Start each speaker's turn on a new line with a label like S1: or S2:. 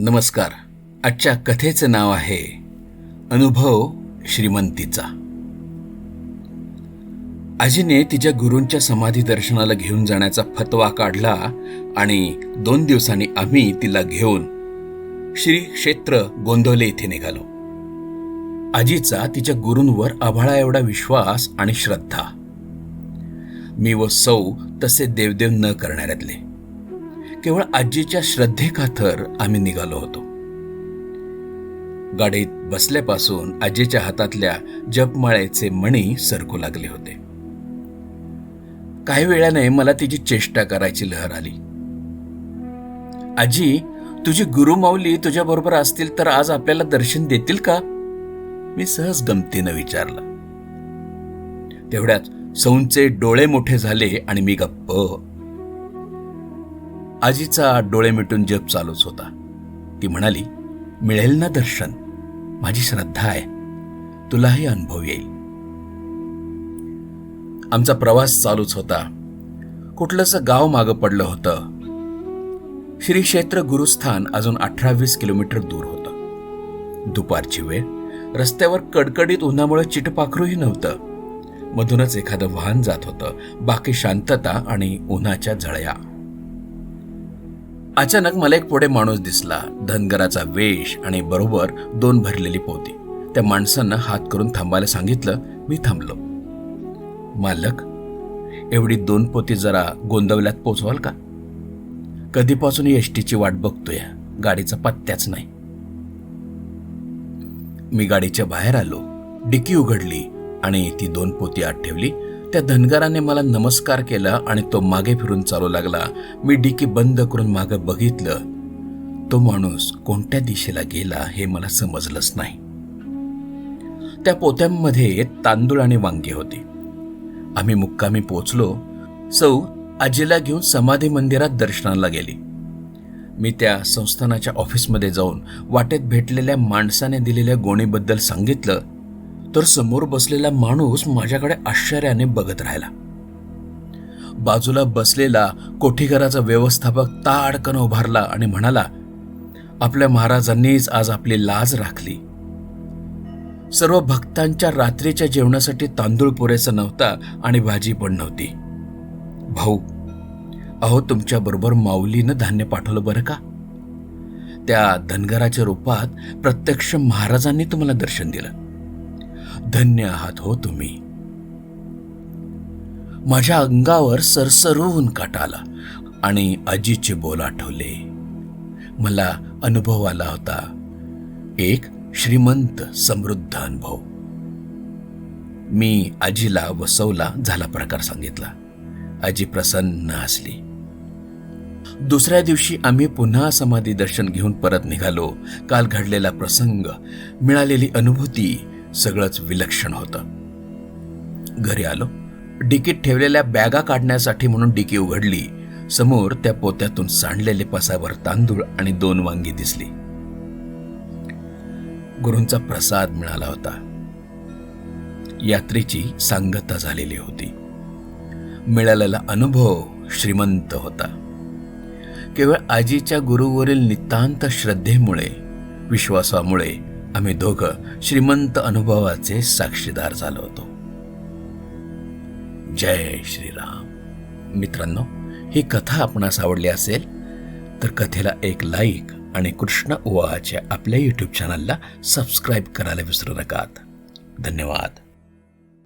S1: नमस्कार. आजच्या कथेचं नाव आहे अनुभव श्रीमंतीचा. आजीने तिच्या गुरूंच्या समाधी दर्शनाला घेऊन जाण्याचा फतवा काढला आणि दोन दिवसांनी आम्ही तिला घेऊन श्री क्षेत्र गोंदवले इथे निघालो. आजीचा तिच्या गुरूंवर आभाळा एवढा विश्वास आणि श्रद्धा. मी व सौ तसे देवदेव न करणाऱ्यातले. केवळ आजीच्या श्रद्धेखातर आम्ही निघालो होतो. गाडीत बसल्यापासून आजीच्या हातातल्या जपमाळ्याचे मणी सरकू लागले होते. काही वेळाने मला तिची चेष्टा करायची लहर आली. आजी तुझी गुरुमाऊली तुझ्या बरोबर असतील तर आज आपल्याला दर्शन देतील का? मी सहज गमतीनं विचारलं. तेवढ्यात सौंचे डोळे मोठे झाले आणि मी गप्प आजीचा डोळे मिटून जप चालूच होता. ती म्हणाली मिळेल ना दर्शन? माझी श्रद्धा आहे. तुलाही अनुभव येईल. आमचा प्रवास चालूच होता. कुठलंच गाव मागं पडलं होतं. श्री क्षेत्र गुरुस्थान अजून अठरा वीस किलोमीटर दूर होतं. दुपारची वेळ रस्त्यावर कडकडीत उन्हामुळे चिटपाखरूही नव्हतं. मधूनच एखादं वाहन जात होतं. बाकी शांतता आणि उन्हाच्या झळया. अचानक मला एक पुढे माणूस दिसला. धनगराचा वेश आणि बरोबर दोन भरलेली पोती. त्या माणसांना हात करून थांबायला सांगितलं मी थांबलो. मालक एवढी दोन पोती जरा गोंदवल्यात पोचवाल का? कधीपासून एसटीची वाट बघतोय? गाडीचा पत्त्याच नाही. मी गाडीच्या बाहेर आलो. डिकी उघडली आणि ती दोन पोती आत ठेवली. त्या धनगराने मला नमस्कार केला आणि तो मागे फिरून चालू लागला. मी डिकी बंद करून मागे बघितलं. तो माणूस कोणत्या दिशेला गेला हे मला समजलंच नाही. त्या पोत्यांमध्ये तांदूळ आणि वांगी होती. आम्ही मुक्कामी पोचलो. सौ आजीला घेऊन समाधी मंदिरात दर्शनाला गेली. मी त्या संस्थानाच्या ऑफिसमध्ये जाऊन वाटेत भेटलेल्या माणसाने दिलेल्या गोणीबद्दल सांगितलं. तर समोर बसलेला माणूस माझ्याकडे आश्चर्याने बघत राहिला. बाजूला बसलेला कोठीघराचा व्यवस्थापक ताडकन उभारला आणि म्हणाला आपल्या महाराजांनीच आज आपली लाज राखली. सर्व भक्तांच्या रात्रीच्या जेवणासाठी तांदूळ पुरेसा नव्हता आणि भाजी पण नव्हती. भाऊ अहो तुमच्या बरोबर माऊलीनं धान्य पाठवलं बरं का? त्या धनगराच्या रूपात प्रत्यक्ष महाराजांनी तुम्हाला दर्शन दिलं. धन्य आहात हो तुम्ही. माझ्या अंगावर सरसरून काटा आला आणि आजीचे बोल आठवले. मला अनुभव आला होता. एक श्रीमंत समृद्ध अनुभव. मी आजीला वसवला झाला प्रकार सांगितला. आजी प्रसन्न हसली. दुसऱ्या दिवशी आम्ही पुन्हा समाधी दर्शन घेऊन परत निघालो. काल घडलेला प्रसंग मिळालेली अनुभूती सगळंच विलक्षण होतं. घरी आलो. डिकीत ठेवलेल्या बॅगा काढण्यासाठी म्हणून डिकी उघडली. समोर त्या पोत्यातून सांडलेले पसावर तांदूळ आणि दोन वांगी दिसली. गुरूंचा प्रसाद मिळाला होता. यात्रेची सांगता झालेली होती. मिळालेला अनुभव श्रीमंत होता. केवळ आजीच्या गुरुवरील नितांत श्रद्धेमुळे विश्वासामुळे आम्ही दोघं श्रीमंत अनुभवाचे साक्षीदार झालो होतो. जय श्रीराम. मित्रांनो ही कथा आपणास आवडली असेल तर कथेला एक लाईक आणि कृष्ण ओवाच्या आपल्या यूट्यूब चॅनलला सबस्क्राईब करायला विसरू नका धन्यवाद.